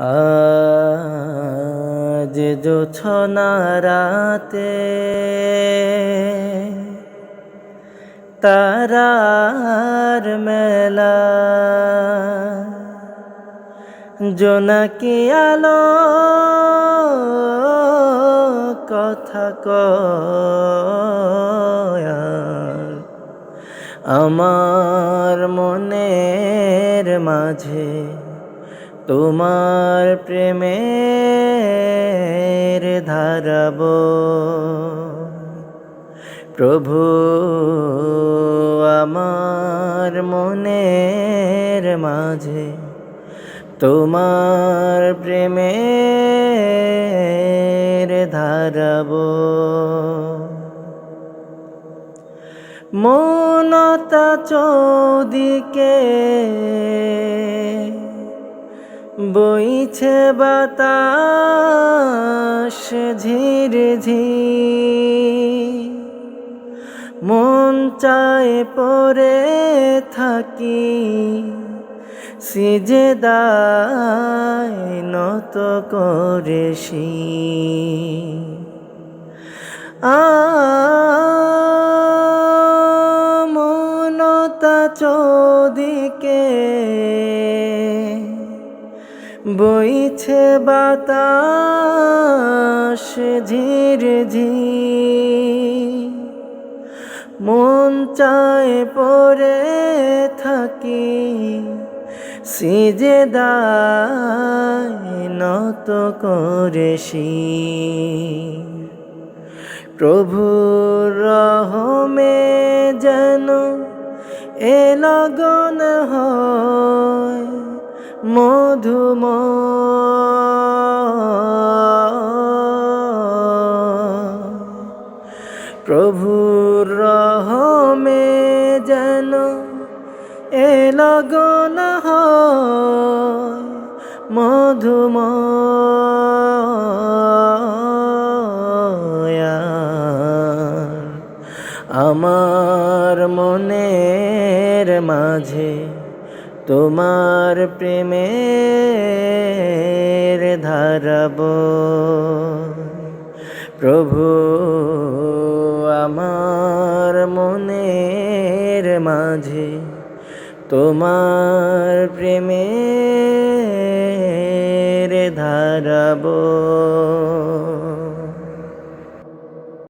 আজ জোছনা রাতে তারার মেলা জোনাকি আলো কথা কয়। আমার মনের মাঝে তোমার প্রেমের ধারাব প্রভু আমার মনের মাঝে তোমার প্রেমের ধারাব মনতা চৌদিকে বইছে বাতাস ঝির মন চায় পরে থাকি সিজে দায় নত করেছি আ মনতা চৌদিকে বইছে বাতাস ঝির মন চায় পরে থাকি, সিজে নত করেছি প্রভু রহমে যেন এ লগন হয় মধুম প্রভুর রহমে যেন এ লগন মধুম আমার মনের মাঝে তোমার প্রেমের ধারাব প্রভু আমার মনের মাঝে তোমার ধারাব